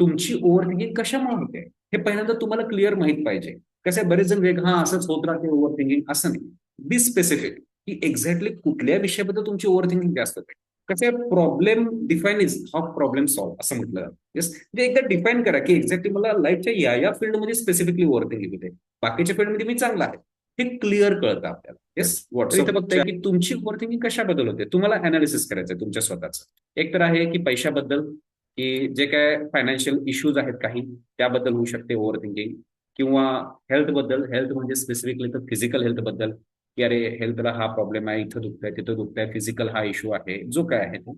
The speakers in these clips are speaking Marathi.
तुमची ओव्हर थिंकिंग कशामुळे होते? हे पहिल्यांदा तुम्हाला क्लिअर माहीत पाहिजे. कसे बरेच जण वेग हा असंच होत राहते ओव्हर थिंकिंग असं नाही. बी स्पेसिफिक की एक्झॅक्टली कुठल्या विषयाबद्दल तुमची ओव्हर थिंकिंग जास्त होते. कसे problem define is how problem solve असं म्हटलं जातं. येस म्हणजे एकदा डिफाईन करा की एक्झॅक्टली मला लाईफच्या या या फील्डमध्ये स्पेसिफिकली ओव्हर थिंकिंग होते. बाकीच्या फील्डमध्ये मी चांगला आहे. हे क्लिअर कळतं आपल्याला. येस व्हॉट्सअप बघताय की तुमची ओव्हर थिंकिंग कशाबद्दल होते? तुम्हाला अनालिसिस करायचं तुमच्या स्वतःचं. एक तर आहे की पैशाबद्दल. की जे काय फायनान्शियल इश्यूज आहेत काही त्याबद्दल होऊ शकते ओव्हर थिंकिंग किंवा हेल्थबद्दल हेल्थ म्हणजे स्पेसिफिकली तर फिजिकल हेल्थबद्दल की अरे हेल्थला हा प्रॉब्लेम आहे इथं दुखतंय तिथं दुखतंय फिजिकल हा इश्यू आहे जो काय आहे तो.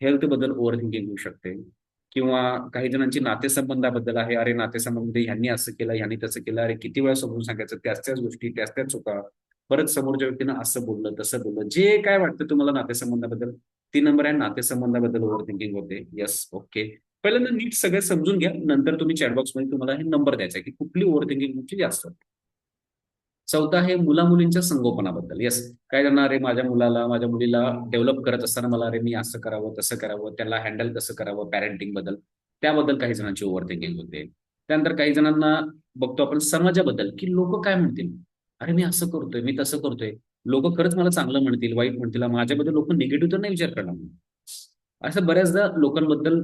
हेल्थबद्दल ओव्हर थिंकिंग होऊ शकते. किंवा काही जणांची नातेसंबंधाबद्दल आहे अरे नातेसंबंध ह्यांनी असं केलं ह्यांनी तसं केलं अरे किती वेळा समजून सांगायचं त्याच त्याच गोष्टी त्याच त्याच चुका. परत समोरच्या व्यक्तीनं असं बोललं तसं बोललं जे काय वाटतं तुम्हाला नातेसंबंधाबद्दल तीन नंबर आहे नातेसंबंधाबद्दल ओव्हर थिंकिंग होते. येस ओके पहिल्यांदा नीट सगळं समजून घ्या. नंतर तुम्ही चॅटबॉक्समध्ये तुम्हाला हे नंबर द्यायचा की कुठली ओव्हर थिंकिंग तुमची जास्त होते. चौथा आहे मुला मुलींच्या संगोपनाबद्दल. येस काय करणार अरे माझ्या मुलाला माझ्या मुलीला डेव्हलप करत असताना मला अरे मी असं करावं तसं करावं त्याला हँडल कसं करावं पॅरेंटिंगबद्दल. त्याबद्दल काही जणांची ओव्हर थिंकिंग होते. त्यानंतर काही जणांना बघतो आपण समाजाबद्दल की लोक काय म्हणतील? अरे मी असं करतोय मी तसं करतोय. लोक खरंच मला चांगलं म्हणतील वाईट म्हणतील. माझ्याबद्दल लोक निगेटिव्ह तर नाही विचार करणार असं बऱ्याचदा लोकांबद्दल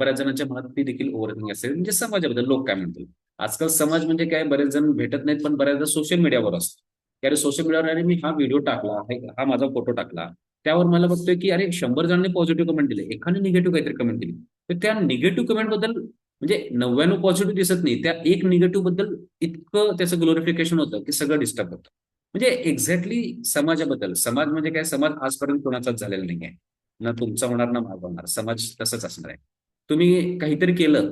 बऱ्याच जणांच्या मनात ती देखील ओव्हरथिंग असेल. म्हणजे समाजाबद्दल लोक काय म्हणतील? आजकाल समाज म्हणजे काय बरेच जण भेटत नाहीत पण बऱ्याचदा सोशल मीडियावर असतो. अरे सोशल मीडियावर मी हा व्हिडिओ टाकला हा माझा फोटो टाकला. त्यावर मला बघतोय की अरे शंभर जणांनी पॉझिटिव्ह कमेंट दिले एखादी निगेटिव्ह काहीतरी कमेंट दिली. तर त्या निगेटिव्ह कमेंटबद्दल म्हणजे नव्याण्णव पॉझिटिव्ह दिसत नाही. त्या एक निगेटिव्हबद्दल इतकं त्याचं ग्लोरिफिकेशन होतं की सगळं डिस्टर्ब होतं. म्हणजे एक्झॅक्टली समाजाबद्दल. समाज म्हणजे काय? समाज आजपर्यंत कोणाचाच झालेला नाही आहे ना तुमचा होणार ना माझा होणार. समाज तसंच असणार आहे. तुम्ही काहीतरी केलं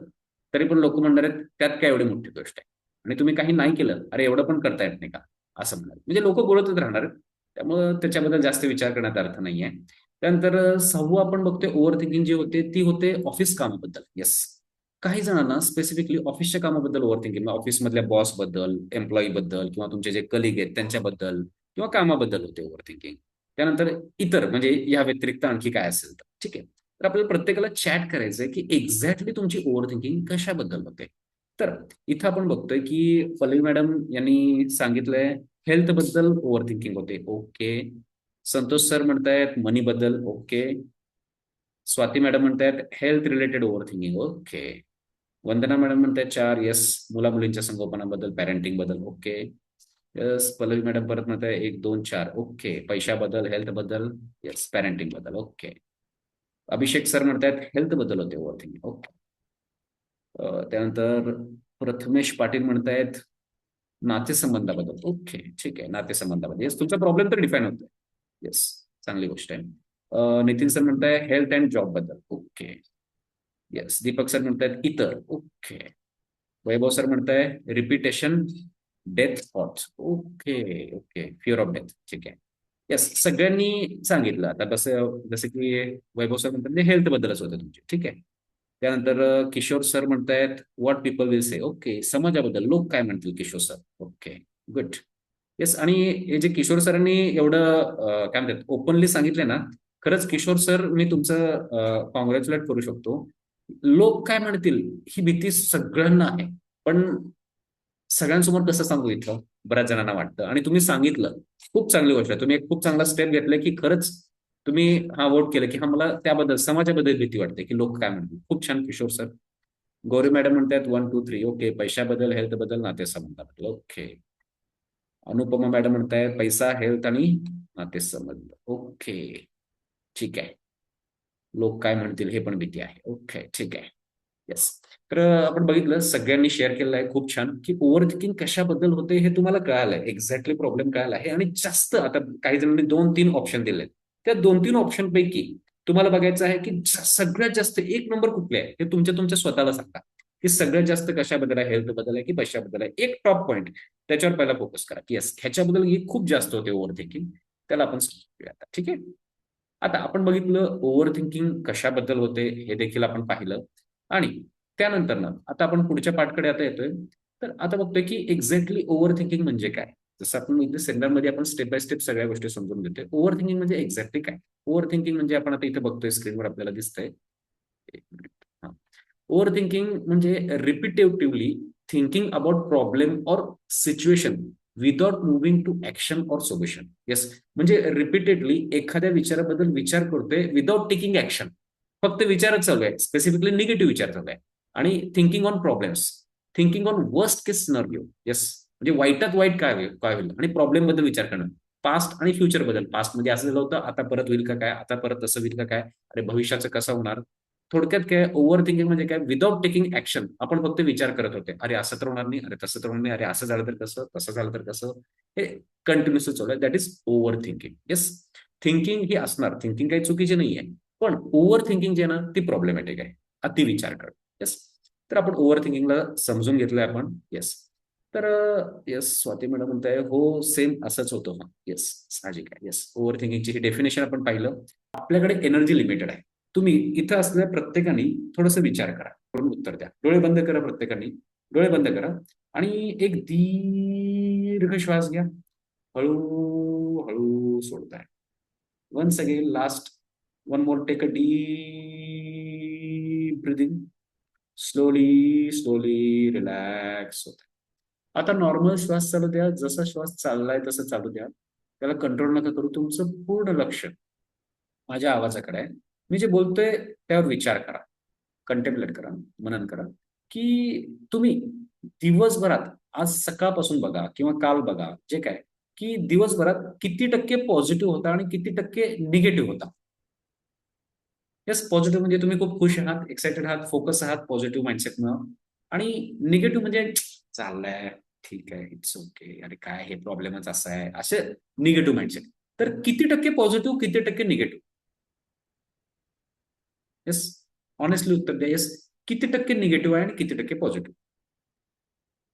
तरी पण लोक म्हणणार आहेत त्यात काय एवढी मोठी गोष्ट आहे? आणि तुम्ही काही नाही केलं अरे एवढं पण करता येत नाही का? असं म्हणणार म्हणजे लोक बोलतच राहणार आहेत. त्यामुळं त्याच्याबद्दल जास्त विचार करण्यात अर्थ नाहीये. त्यानंतर सहावं आपण बघतोय ओव्हर थिंकिंग जी होते ती होते ऑफिस कामाबद्दल. येस काही जणांना स्पेसिफिकली ऑफिसच्या कामाबद्दल ओव्हर थिंकिंग ऑफिसमधल्या बॉसबद्दल एम्प्लॉई बद्दल किंवा तुमचे जे कलिग आहेत त्यांच्याबद्दल किंवा कामाबद्दल होते ओव्हर थिंकिंग त्यानंतर इतर म्हणजे या व्यतिरिक्त आणखी काय असेल तर. ठीक आहे. तर आपल्याला प्रत्येकाला चॅट करायचंय की एक्झॅक्टली तुमची ओव्हर थिंकिंग कशाबद्दल होते. तर इथं आपण बघतोय की पल्लवी मॅडम यांनी सांगितलंय हेल्थबद्दल ओव्हर थिंकिंग होते. ओके. संतोष सर म्हणतायत मनी बद्दल ओके. स्वाती मॅडम म्हणतायत health related over thinking okay. Vandana madam म्हणतायत चार येस मुला मुलींच्या संगोपनाबद्दल पॅरेंटिंगबद्दल ओके यस पल्लवी मॅडम परत म्हणते एक दोन चार ओके पैशाबद्दल हेल्थबद्दल येस पॅरेंटिंगबद्दल ओके अभिषेक सर म्हणतात हेल्थबद्दल होते ओव्हर ओके त्यानंतर प्रथमेश पाटील म्हणतायत नातेसंबंधाबद्दल ओके ठीक आहे नातेसंबंधाबद्दल. येस तुमचा प्रॉब्लेम तर डिफाईन होतोय. येस चांगली गोष्ट आहे. नितीन सर म्हणताय हेल्थ अँड जॉबबद्दल ओके येस दीपक सर म्हणतायत इतर. ओके वैभव सर म्हणताय repetition death thoughts okay okay fear of death ठीक आहे. येस सगळ्यांनी सांगितलं. आता कसं जसं की वैभव सर म्हणतात म्हणजे हेल्थ बद्दलच होतं तुमचे. ठीक आहे. त्यानंतर किशोर सर म्हणतायत what people will say okay समाजाबद्दल लोक काय म्हणतील Kishore sir okay good yes आणि हे जे किशोर सरांनी एवढं काय म्हणतात ओपनली सांगितले ना खरंच किशोर सर मी तुमचं कॉंग्रॅच्युलेट करू शकतो. लोक काय म्हणतील? ही भीती सगळ्यांना आहे. पण सगळ्यांसमोर कसं सांगू इथं? बऱ्याच जणांना वाटतं. आणि तुम्ही सांगितलं. खूप चांगली गोष्ट आहे. तुम्ही एक खूप चांगला स्टेप घेतला की खरंच तुम्ही हा वोट केलं की हा मला त्याबद्दल समाजाबद्दल भीती वाटते की लोक काय म्हणतील? खूप छान किशोर सर गौरी मॅडम म्हणतात वन टू थ्री ओके पैशाबद्दल हेल्थबद्दल नातेसंबंधाबद्दल. ओके अनुपमा मॅडम म्हणताय पैसा हेल्थ आणि नातेसंबंध. ओके ठीक आहे. लोक काय म्हणतील हे पण भीती आहे. ओके ठीक आहे. येस तर आपण बघितलं सगळ्यांनी शेअर केलेलं आहे. खूप छान. की ओव्हर थिंकिंग कशाबद्दल होते हे तुम्हाला कळालंय. एक्झॅक्टली प्रॉब्लेम कळाला आहे. आणि जास्त आता काही जणांनी दोन तीन ऑप्शन दिले त्या दोन तीन ऑप्शन पैकी तुम्हाला बघायचं आहे की सगळ्यात जास्त एक नंबर कुठले आहे? हे तुमच्या तुमच्या स्वतःला सांगा. की सगळ्यात जास्त कशाबद्दल आहे? हेल्थबद्दल आहे की कशाबद्दल आहे? एक टॉप पॉईंट त्याच्यावर पहिला फोकस करा. की येस ह्याच्याबद्दल ही खूप जास्त होते ओव्हर थिंकिंग त्याला आपण ठीक आहे? आता आपण बघितलं ओव्हर थिंकिंग कशाबद्दल होते हे देखील आपण पाहिलं. आणि त्यानंतर ना आता आपण पुढच्या पाठकडे आता येतोय. तर आता बघतोय की एक्झॅक्टली ओव्हर थिंकिंग म्हणजे काय? जसं आपण इथे सेमिनारमध्ये आपण स्टेप बाय स्टेप सगळ्या गोष्टी समजून घेतोय. ओव्हर थिंकिंग म्हणजे एक्झॅक्टली काय? ओव्हर थिंकिंग म्हणजे आपण आता इथे बघतोय स्क्रीनवर आपल्याला दिसतंय. ओव्हर थिंकिंग म्हणजे repetitively thinking about problem or situation without moving to action or solution yes म्हणजे रिपीटेडली एखाद्या विचाराबद्दल विचार करतोय विदाउट टेकिंग ऍक्शन फक्त विचारच चालू आहे. स्पेसिफिकली निगेटिव्ह विचार चालू आहे. आणि thinking on problems thinking on worst case scenario yes म्हणजे वाईटात वाईट काय होईल? काय होईल? आणि प्रॉब्लेमबद्दल विचार करणं. पास्ट आणि फ्युचरबद्दल. पास्टमध्ये म्हणजे असं झालं होतं. आता परत होईल का काय? आता परत तसं होईल का काय? अरे भविष्याचं कसं होणार? थोडक्यात काय ओव्हर थिंकिंग म्हणजे काय? विदाउट टेकिंग ऍक्शन आपण फक्त विचार करत होते. अरे असं तर होणार नाही. अरे तसं तर होणार नाही. अरे असं झालं तर कसं? तसं झालं तर कसं? हे कंटिन्युअसली चालू आहे. That is over thinking yes thinking ही असणार. थिंकिंग काही चुकीची नाही आहे. पण ओव्हर थिंकिंग जे ना ती प्रॉब्लेमॅटिक आहे. अति विचार कर. येस तर आपण ओव्हर थिंकिंगला समजून घेतलंय आपण. येस तर येस स्वाती मॅडम म्हणताय हो सेम असंच होतं. हा येस साहजिक आहे. येस ओव्हर थिंकिंगची ही डेफिनेशन आपण पाहिलं. आपल्याकडे एनर्जी लिमिटेड आहे. तुम्ही इथं असलेल्या प्रत्येकाने थोडस विचार करा. करून उत्तर द्या. डोळे बंद करा प्रत्येकाने. डोळे बंद करा. आणि एक दीर्घ श्वास घ्या. हळू हळू सोडताय. Once again last one more take a deep breathing slowly slowly relax होत आता नॉर्मल श्वास चालू द्या. जसा श्वास चाललाय तसं चालू द्या. त्याला कंट्रोल नका करू. तुमचं पूर्ण लक्ष माझ्या आवाजाकडे आहे. मी जे बोलतोय त्यावर विचार करा. कंटेम्पलेट करा मनन करा. की तुम्ही दिवसभरात आज सकाळपासून बघा किंवा काल बघा जे काय की दिवसभरात किती टक्के पॉझिटिव्ह होता आणि किती टक्के निगेटिव्ह होता? येस पॉझिटिव्ह म्हणजे तुम्ही खूप खुश आहात एक्सायटेड आहात फोकस आहात पॉझिटिव्ह माइंडसेटनं आणि निगेटिव्ह म्हणजे चाललंय ठीक आहे इट्स ओके अरे काय हे प्रॉब्लेमच असा आहे असे निगेटिव्ह माइंडसेट तर किती टक्के पॉझिटिव्ह किती टक्के निगेटिव्ह येस ऑनेस्टली उत्तर द्या. येस किती टक्के निगेटिव्ह आहे आणि किती टक्के पॉझिटिव्ह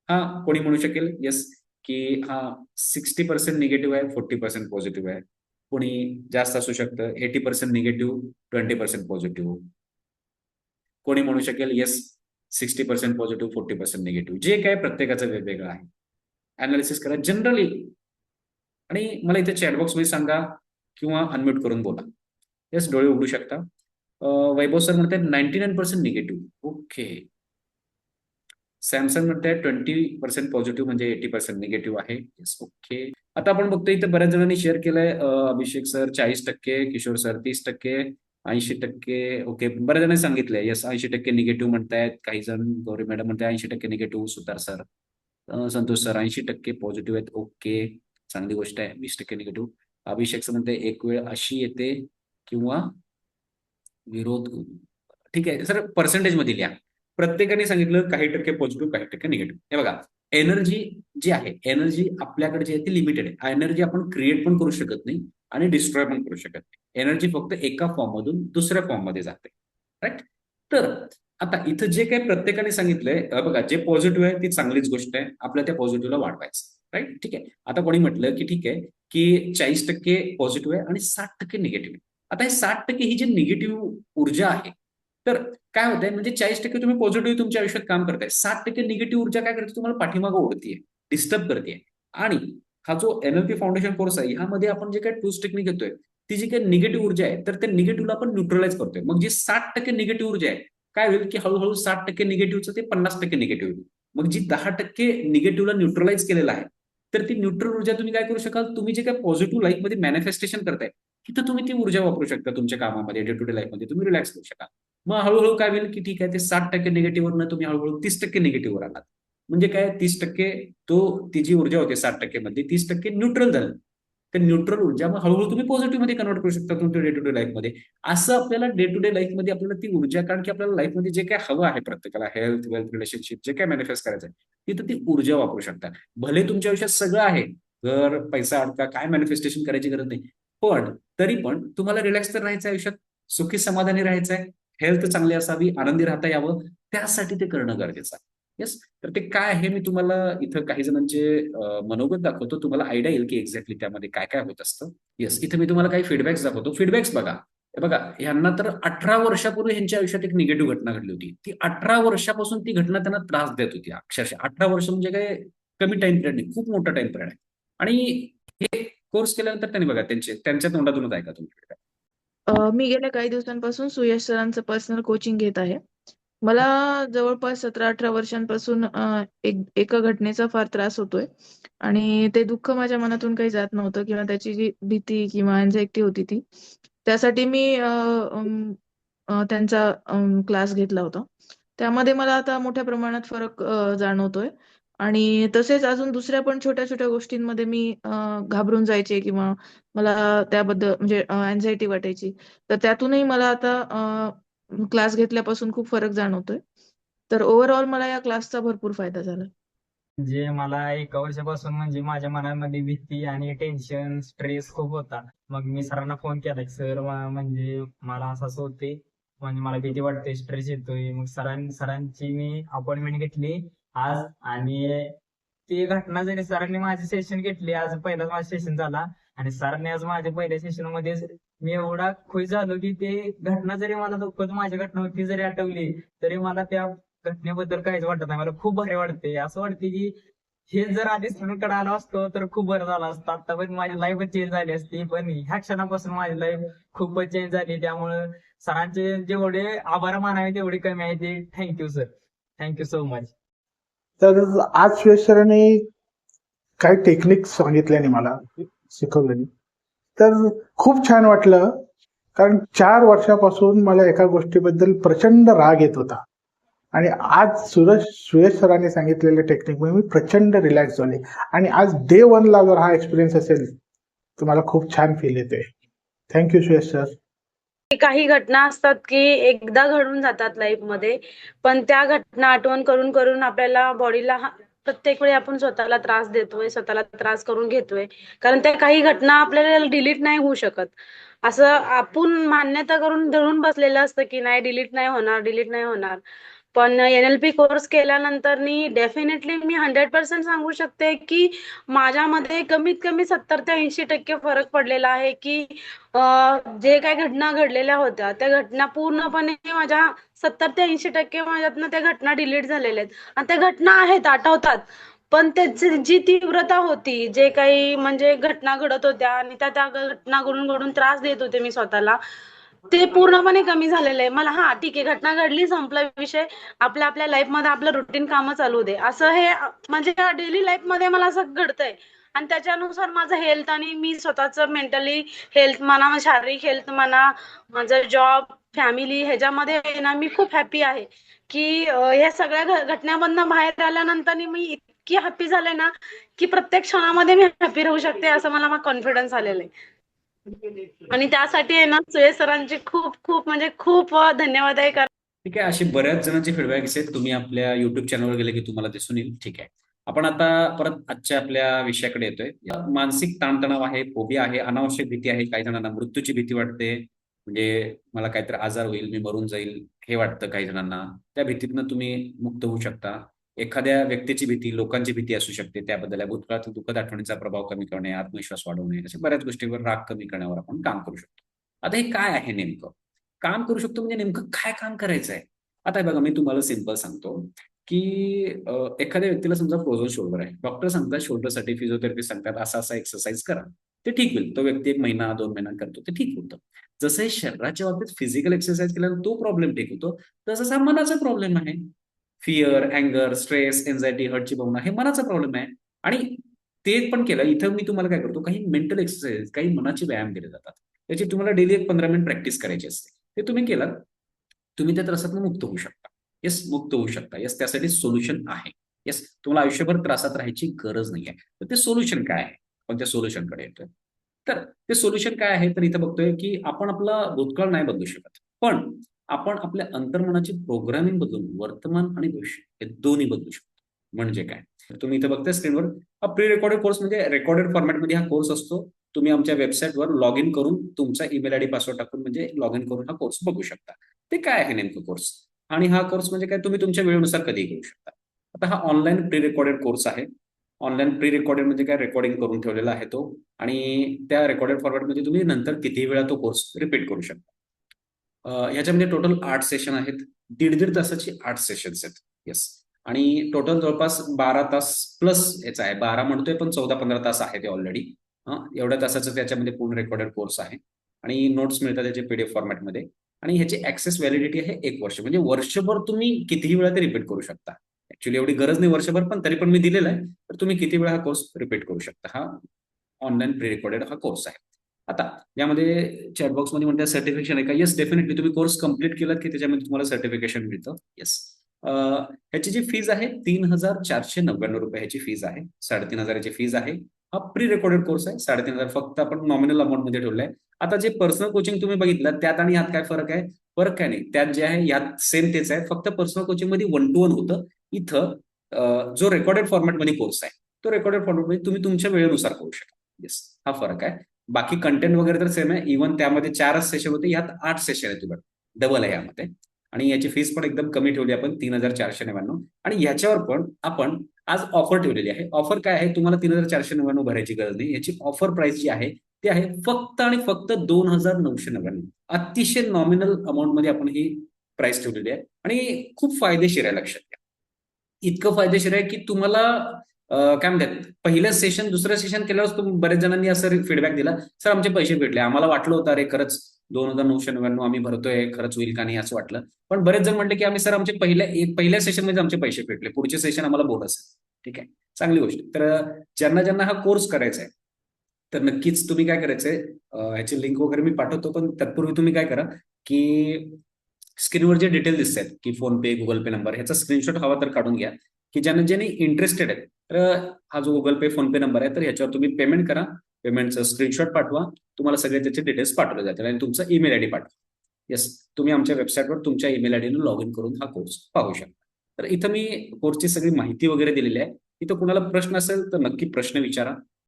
हा कोणी म्हणू शकेल? येस की हा सिक्स्टी पर्सेंट निगेटिव्ह आहे फोर्टी पर्सेंट पॉझिटिव्ह आहे. कोणी जास्त असू शकतं eighty percent negative twenty percent positive कोणी म्हणू शकेल? Yes sixty percent positive forty percent negative जे काय प्रत्येकाचं वेगवेगळं आहे. अनालिसिस करा जनरली आणि मला इथे चॅटबॉक्समध्ये सांगा किंवा अनम्यूट करून बोला. येस डोळे उघडू शकता. वैभव सर म्हणतात ninety nine percent negative okay. Samsung म्हणताय ट्वेंटी पर्सेंट पॉझिटिव्ह म्हणजे एटी पर्सेंट निगेटिव्ह आहे. येस ओके आता आपण बघतो इथे बऱ्याच जणांनी शेअर केलंय अभिषेक सर चाळीस टक्के किशोर सर तीस टक्के ऐंशी टक्के ओके बऱ्याच जणांनी सांगितलंय येस ऐंशी टक्के निगेटिव्ह म्हणतायत. काही जण गौरी मॅडम म्हणताय ऐंशी टक्के negative Sutar sir Santosh sir ऐंशी टक्के पॉझिटिव्ह आहेत ओके चांगली गोष्ट आहे वीस टक्के निगेटिव्ह अभिषेक सर म्हणते एक वेळ अशी येते किंवा विरोध ठीक आहे सर पर्सेंटेजमध्ये लिहा. प्रत्येकाने सांगितलं काही टक्के पॉझिटिव्ह काही टक्के निगेटिव्ह हे बघा एनर्जी जी आहे एनर्जी आपल्याकडे जी आहे ती लिमिटेड आहे. एनर्जी आपण क्रिएट पण करू शकत नाही आणि डिस्ट्रॉय पण करू शकत नाही. एनर्जी फक्त एका फॉर्म मधून दुसऱ्या फॉर्ममध्ये जाते. राईट तर आता इथं जे काही प्रत्येकाने सांगितलंय बघा जे पॉझिटिव्ह आहे ती चांगलीच गोष्ट आहे. आपल्या त्या पॉझिटिव्हला वाढवायचं. राईट ठीक आहे. आता कोणी म्हटलं की ठीक आहे की चाळीस टक्के पॉझिटिव्ह आहे आणि साठ टक्के निगेटिव्ह आता हे साठ टक्के ही जी निगेटिव्ह ऊर्जा आहे तर काय होतंय? म्हणजे चाळीस टक्के तुम्ही पॉझिटिव्ह तुमच्या आयुष्यात काम करताय. साठ टक्के निगेटिव्ह ऊर्जा काय करते? तुम्हाला पाठीमागं ओढतीये डिस्टर्ब करते आणि हा जो एनएलपी फाउंडेशन कोर्स आहे ह्यामध्ये आपण जे काही टूल्स टेक्निक घेतोय ती जी काही निगेटिव्ह ऊर्जा आहे तर त्या निगेटिव्हला आपण न्यूट्रलाइज करतोय. मग जी साठ टक्के निगेटिव्ह ऊर्जा आहे काय होईल? की हळूहळू साठ टक्के निगेटिव्हचं ते पन्नास टक्के निगेटिव्ह होईल. मग जी दहा टक्के निगेटिव्हला न्यूट्रलाइज केलेलं आहे तर ती न्यूट्रल ऊर्जा तुम्ही काय करू शकाल? तुम्ही जे काय पॉझिटिव्ह लाईफमध्ये मॅनिफेस्टेशन करताय तिथं तुम्ही ती ऊर्जा वापरू शकता तुमच्या कामामध्ये डे टू डे लाईफमध्ये तुम्ही रिलॅक्स करू शकाल. मग हळूहळू काय होईल की ठीक आहे ते साठ टक्के निगेटिव्हवर तुम्ही हळूहळू तीस टक्के निगेटिव्हवर आलात. म्हणजे काय? तीस टक्के तो ती जी ऊर्जा होती साठ टक्के मध्ये तीस टक्के न्यूट्रल झालं. तर न्यूट्रल ऊर्जा मग हळूहळू तुम्ही पॉझिटिव्हमध्ये कन्वर्ट करू शकता तुमच्या डे टू डे लाईफमध्ये असं आपल्याला डे टू डे लाईफमध्ये आपल्याला ती ऊर्जा कारण की आपल्याला लाईफमध्ये जे काय हवं आहे प्रत्येकाला हेल्थ वेल्थ रिलेशनशिप जे काय मॅनिफेस्ट करायचं आहे तिथं ती ऊर्जा वापरू शकता. भले तुमच्या आयुष्यात सगळं आहे घर पैसा अडका काय मॅनिफेस्टेशन करायची गरज नाही. पण तरी पण तुम्हाला रिलॅक्स तर राहायचं आयुष्यात सुखी समाधानी राहायचं आहे हेल्थ चांगली असावी आनंदी राहता यावं त्यासाठी ते करणं गरजेचं आहे. येस तर ते काय आहे मी तुम्हाला इथं काही जणांचे मनोगत दाखवतो. तुम्हाला आयडिया येईल की एक्झॅक्टली त्यामध्ये काय काय होत असतं. येस इथं मी तुम्हाला काही फीडबॅक्स दाखवतो. फीडबॅक्स बघा. बघा यांना तर अठरा वर्षापूर्वी यांच्या आयुष्यात एक निगेटिव्ह घटना घडली होती. ती अठरा वर्षापासून ती घटना त्यांना त्रास देत होती. अक्षरशः अठरा वर्ष म्हणजे काय? कमी टाइम पिरियड नाही. खूप मोठा टाइम पिरियड आहे. आणि हे कोर्स केल्यानंतर त्यांनी बघा त्यांचे त्यांच्या तोंडातूनच ऐका तुम्ही. मी गेल्या काही दिवसांपासून सुयश सरांचं पर्सनल कोचिंग घेत आहे. मला जवळपास सतरा अठरा वर्षांपासून एक एका घटनेचा फार त्रास होतोय. आणि ते दुःख माझ्या मनातून काही जात नव्हतं किंवा त्याची जी भीती किंवा अँझायटी होती ती त्यासाठी मी त्यांचा क्लास घेतला होता. त्यामध्ये मला आता मोठ्या प्रमाणात फरक जाणवतोय. आणि तसेच अजून दुसऱ्या पण छोट्या छोट्या गोष्टींमध्ये मी घाबरून जायचे किंवा मला त्याबद्दल म्हणजे अँझायटी वाटायची. तर त्यातूनही मला आता क्लास घेतल्यापासून खूप फरक जाणवतोय. तर ओव्हरऑल मला या क्लासचा भरपूर फायदा झाला. जे मला एका वर्षापासून म्हणजे माझ्या मनामध्ये भीती आणि टेन्शन स्ट्रेस खूप होता. मग मी सरांना फोन केला सर म्हणजे मला असं असं होते म्हणजे मला भीती वाटते स्ट्रेस येतोय. मग सरां सरांची मी अपॉइंटमेंट घेतली. आज आणि ती घटना जरी सरांनी माझे सेशन घेतले आज पहिला माझा सेशन झाला. आणि सरांनी आज माझ्या पहिल्या सेशनमध्ये मी एवढा खुश झालो की ते घटना जरी मला दुःखद माझ्या घटना होती जरी आठवली तरी मला त्या घटनेबद्दल काहीच वाटत नाही. मला खूप भारी वाटते असं वाटते की हे जर आधी सरांकडे आलो असतो तर खूप बरं झालं असतं. आतापर्यंत माझी लाईफ चेंज झाली असती पण ह्या क्षणापासून माझी लाईफ खूपच चेंज झाली. त्यामुळे सरांचे जेवढे आभार मानावे तेवढे कमी आहे. ते thank you sir thank you so much तर आज सुरेश काही टेक्निक सांगितल्याने मला शिकवल्याने. तर खूप छान वाटलं कारण चार वर्षापासून मला एका गोष्टीबद्दल प्रचंड राग येत होता. आणि आज सुरेश सुरेश सरांनी सांगितलेल्या टेक्निकमुळे मी प्रचंड रिलॅक्स झाले. आणि आज डे वनला जर हा एक्सपिरियन्स असेल तर मला खूप छान फील येते. थँक्यू सुरेश सर काही घटना असतात की एकदा घडून जातात लाईफमध्ये. पण त्या घटना आठवण करून करून आपल्याला बॉडीला प्रत्येक वेळी आपण स्वतःला त्रास देतोय स्वतःला त्रास करून घेतोय. कारण त्या काही घटना आपल्याला डिलीट नाही होऊ शकत. असं आपण मान्यता करून धरून बसलेलं असतं की नाही डिलीट नाही होणार डिलीट नाही होणार. पण एनएलपी कोर्स केल्यानंतर डेफिनेटली मी हंड्रेड पर्सेंट सांगू शकते की माझ्यामध्ये कमीत कमी सत्तर ते ऐंशी टक्के फरक पडलेला आहे की जे काही घटना घडलेल्या होत्या त्या घटना पूर्णपणे माझ्या सत्तर ते ऐंशी टक्के माझ्यातनं त्या घटना डिलीट झालेल्या आहेत. आणि त्या घटना आहेत आठवतात. पण त्याची जी तीव्रता होती जे काही म्हणजे घटना घडत होत्या आणि त्या त्या घटना घडून घडून त्रास देत होते मी स्वतःला ते पूर्णपणे कमी झालेलं आहे. मला हा ठीक आहे. घटना घडली संपला विषय. आपल्या आपल्या लाईफमध्ये आपलं रुटीन काम चालू दे. असं हे म्हणजे डेली लाईफमध्ये मला असं घडतंय. आणि त्याच्यानुसार माझं हेल्थ आणि मी स्वतःच मेंटली हेल्थ म्हणा शारीरिक हेल्थ म्हणा माझं जॉब फॅमिली ह्याच्यामध्ये ना मी खूप हॅपी आहे. की ह्या सगळ्या घटनेमधनं बाहेर आल्यानंतर मी इतकी हॅपी झाले ना की प्रत्येक क्षणामध्ये मी हॅपी राहू शकते असं मला कॉन्फिडन्स आलेला आहे. आणि त्यासाठी आहे ना सुये सरांचे खूप खूप म्हणजे खूप धन्यवाद आहे ठीक आहे अशी बऱ्याच जणांचे फीडबॅक आहेत तुम्ही आपल्या युट्यूब चॅनलवर गेले की तुम्हाला दिसून येईल. ठीक आहे. आपण आता परत आजच्या आपल्या विषयाकडे येतोय. मानसिक ताणतणाव आहे फोबिया आहे अनावश्यक भीती आहे काही जणांना मृत्यूची भीती वाटते. म्हणजे मला काहीतरी आजार होईल मी मरून जाईल हे वाटतं काही जणांना. त्या भीतीतनं तुम्ही मुक्त होऊ शकता. एखाद्या व्यक्तीची भीती लोकांची भीती असू शकते. त्याबद्दल भूतकाळातील दुःखद आठवणीचा प्रभाव कमी करणे आत्मविश्वास वाढवणे अशा बऱ्याच गोष्टीवर राग कमी करण्यावर आपण काम करू शकतो. आता हे काय आहे नेमकं? काम करू शकतो म्हणजे नेमकं काय काम करायचं आहे आता बघा मी तुम्हाला सिंपल सांगतो की एखाद्या व्यक्तीला समजा फ्रोझन शोल्डर आहे. डॉक्टर सांगतात शोल्डरसाठी फिजिओथेरपी सांगतात असा असा एक्सरसाइज करा. ते ठीक होईल. तो व्यक्ती एक महिना दोन महिना करतो ते ठीक होतं. जसं शरीराच्या बाबतीत फिजिकल एक्सरसाइज केल्यानं तो प्रॉब्लेम ठीक होतो तसंच हा मनाचा प्रॉब्लेम आहे. फिअर अँगर स्ट्रेस एन्झायटी हर्टची भावना हे मनाचा प्रॉब्लेम आहे. आणि ते पण केलं. इथं मी तुम्हाला काय करतो काही मेंटल एक्सरसाइज काही मनाचे व्यायाम केले जातात. त्याची तुम्हाला डेली एक पंधरा मिनिट प्रॅक्टिस करायची असते. ते तुम्ही केलं तुम्ही त्या त्रासातून मुक्त होऊ शकता. येस मुक्त होऊ शकता. येस त्यासाठी सोल्युशन आहे. येस तुम्हाला आयुष्यभर त्रासात राहायची गरज नाही आहे तर ते सोल्युशन काय आहे? पण त्या सोल्युशनकडे येतोय. तर ते सोल्युशन काय आहे? तर इथं बघतोय की आपण आपला भूतकाळ नाही बदलू शकत. पण आपण आपल्या अंतर्मनाची प्रोग्रामिंग बदलून वर्तमान आणि भविष्य हे दोन्ही बदलू शकतो. म्हणजे काय? तुम्ही इथे बघताय स्क्रीनवर हा प्री रेकॉर्डेड कोर्स म्हणजे रेकॉर्डेड फॉर्मॅटमध्ये हा कोर्स असतो. तुम्ही आमच्या वेबसाईटवर लॉग इन करून तुमचा ईमेल आयडी पासवर्ड टाकून म्हणजे लॉग इन करून हा कोर्स बघू शकता. ते काय आहे नेमकं कोर्स आणि हा कोर्स म्हणजे काय? तुम्ही तुमच्या वेळेनुसार कधी घेऊ शकता. आता हा ऑनलाईन प्री रेकॉर्डेड कोर्स आहे. ऑनलाईन प्री रेकॉर्डेड म्हणजे काय? रेकॉर्डिंग करून ठेवलेला आहे तो. आणि त्या रेकॉर्डेड फॉर्मॅटमध्ये तुम्ही नंतर किती वेळा तो कोर्स रिपीट करू शकता. ह्याच्यामध्ये टोटल आठ सेशन आहेत. दीड दीड तासाची आठ सेशन्स आहेत. येस आणि टोटल जवळपास बारा तास प्लस याचा आहे. बारा म्हणतोय पण चौदा पंधरा तास आहे ते ऑलरेडी एवढ्या तासाचं त्याच्यामध्ये पूर्ण रेकॉर्डेड कोर्स आहे. आणि नोट्स मिळतात त्याचे पीडीएफ फॉर्मॅटमध्ये आणि ह्याची ऍक्सेस व्हॅलिडिटी आहे एक वर्ष. म्हणजे वर्षभर तुम्ही कितीही वेळा ते रिपीट करू शकता. ऍक्च्युली एवढी गरज नाही वर्षभर पण तरी पण मी दिलेला आहे. तर तुम्ही किती वेळा हा कोर्स रिपीट करू शकता. हा ऑनलाईन प्री रेकॉर्डेड हा कोर्स आहे. आता यामध्ये चॅटबॉक्समध्ये म्हणतात सर्टिफिकेशन आहे का? येस डेफिनेटली तुम्ही कोर्स कंप्लीट केलात की त्याच्यामध्ये तुम्हाला सर्टिफिकेशन मिळतं. येस ह्याची जी फीज आहे तीन हजार चारशे नव्याण्णव रुपये ह्याची फीज आहे. साडेतीन हजाराची फीज आहे. हा प्री रेकॉर्डेड कोर्स आहे. साडेतीन हजार फक्त आपण नॉमिनल अमाऊंटमध्ये आहे आता जे पर्सनल कोचिंग तुम्ही बघितलं त्यात आणि यात काय फरक आहे? फरक काय नाही. त्यात जे आहे यात सेम तेच आहे. फक्त पर्सनल कोचिंगमध्ये वन टू वन होतं. इथं जो रेकॉर्डेड फॉर्मॅटमध्ये कोर्स आहे तो रेकॉर्डेड फॉर्मॅटमध्ये तुम्ही तुमच्या वेळेनुसार करू शकता येस हा फरक आहे. बाकी कंटेंट वगैरे तर सेम आहे. इव्हन त्यामध्ये चारच सेशन होते. यात आठ सेशन आहे तुला डबल आहे यामध्ये. आणि याची फीस पण एकदम कमी ठेवली आपण. तीन हजार चारशे नव्याण्णव. आणि याच्यावर पण आपण आज ऑफर ठेवलेली आहे. ऑफर काय आहे? तुम्हाला तीन हजार चारशे नव्याण्णव भरायची गरज नाही. याची ऑफर प्राइस जी आहे ती आहे फक्त आणि फक्त दोन हजार नऊशे नव्याण्णव. अतिशय नॉमिनल अमाऊंटमध्ये आपण ही प्राइस ठेवलेली आहे. आणि खूप फायदेशीर आहे लक्षात घ्या. इतकं फायदेशीर आहे की तुम्हाला काय म्हणतात पहिलं सेशन दुसरं सेशन केल्यावर तुम- बरेच जणांनी असं फीडबॅक दिला. सर आमचे पैसे भेटले. आम्हाला वाटलं होतं अरे खरंच दोन हजार नऊशे नव्याण्णव आम्ही भरतोय खरंच होईल का नाही असं वाटलं. पण बरेच जण म्हणले की आम्ही सर आमचे पहिल्या एक पहिल्या सेशनमध्ये आमचे पैसे भेटले. पुढचे सेशन आम्हाला बोनस ठीक आहे. चांगली गोष्ट. तर ज्यांना ज्यांना हा कोर्स करायचा आहे तर नक्कीच तुम्ही काय करायचंय ह्याची लिंक वगैरे मी पाठवतो पण तत्पूर्वी तुम्ही काय करा की स्क्रीनवर जे डिटेल दिसत आहेत की फोन पे गुगल पे नंबर ह्याचा स्क्रीनशॉट हवा तर काढून घ्या. की ज्यांना ज्यांनी इंटरेस्टेड आहेत. तर हा जो Google Pay PhonePe number आहे तर ह्याच्यावर तुम्ही पेमेंट करा. पेमेंटचं स्क्रीनशॉट पाठवा. तुम्हाला सगळे त्याचे डिटेल्स पाठवले जातील आणि तुमचा ईमेल आयडी पाठवा. येस तुम्ही आमच्या वेबसाईटवर तुमच्या ईमेल आयडीने लॉग इन करून हा कोर्स पाहू शकता. तर इथं मी कोर्सची सगळी माहिती वगैरे दिलेली आहे. इथं कुणाला प्रश्न असेल तर नक्की प्रश्न विचारा.